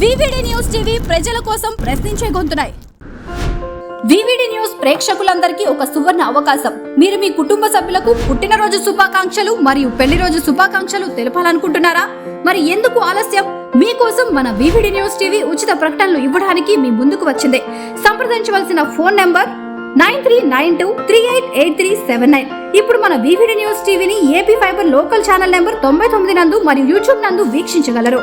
VVD news TV ప్రజల కోసం ప్రశ్నించే గొంతున్నాయి. వివిడి న్యూస్ ప్రేక్షకులందరికీ ఒక సువర్ణ అవకాశం. మీరు మీ కుటుంబ సభ్యులకు పుట్టినరోజు శుభాకాంక్షలు మరియు పెళ్ళి రోజు శుభాకాంక్షలు తెలపాలనుకుంటున్నారా? మరి ఎందుకు ఆలస్యం? మీకోసం మన వివిడి న్యూస్ టీవీ ఉచిత ప్రకటనలు ఇవ్వడానికి మీ ముందుకు వచ్చింది. సంప్రదించవలసిన phone number nine three nine two three eight eight three seven nine. ఇప్పుడు మన వివిడి న్యూస్ టీవీని AP fiber local channel number తొంభై తొమ్మిది నందు మరియు యూట్యూబ్ నందు వీక్షించగలరు.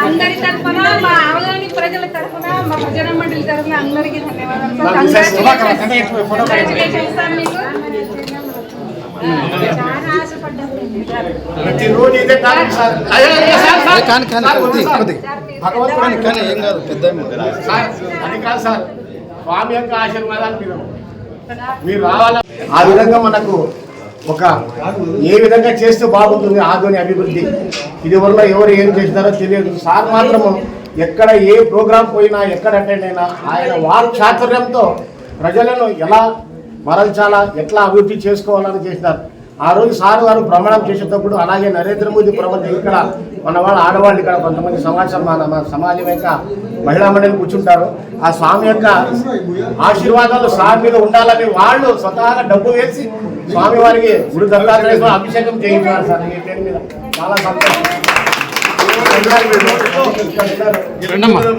అందరి తరఫున మా ఆవగాని ప్రజల తరఫున మా భజన మండలి తరఫున అందరికీ ధన్యవాదాలు Congratulations సార్ మీకు. చాలా ఆశపడ్డాం ప్రతిరోజు ఇదే సార్. కానీ కానీ సార్, కొద్ది కొద్ది భగవంతుడు కానీ ఏం కాదు పెద్ద అది కాదు సార్ స్వామి యొక్క ఆశీర్వాదాలు మీరు మీరు రావాలా ఆ విధంగా మనకు ఒక ఏ విధంగా చేస్తే బాగుంటుంది ఆధుని అభివృద్ధి ఇది వల్ల ఎవరు ఏం చేస్తారో తెలియదు సార్ మాత్రము ఎక్కడ ఏ ప్రోగ్రాం పోయినా ఎక్కడ అటెండ్ అయినా ఆయన వాక్ చాతుర్యంతో ప్రజలను ఎలా మరల్చాలా ఎట్లా అభివృద్ధి చేసుకోవాలని చేసినారు ఆ రోజు సార్ గారు భ్రమణం చేసేటప్పుడు అలాగే నరేంద్ర మోదీ ప్రభుత్వం ఇక్కడ మన వాళ్ళు ఆడవాళ్ళు ఇక్కడ కొంతమంది సమాజం సమాజం యొక్క మహిళా మండలి కూర్చుంటారు. ఆ స్వామి యొక్క ఆశీర్వాదాలు స్వామి మీద ఉండాలని వాళ్ళు స్వతహాగా డబ్బు వేసి స్వామి వారికి గురు దత్తాత్రేయ అభిషేకం చేయించారు సార్. ఈ పేరు మీద చాలా సంతోషం.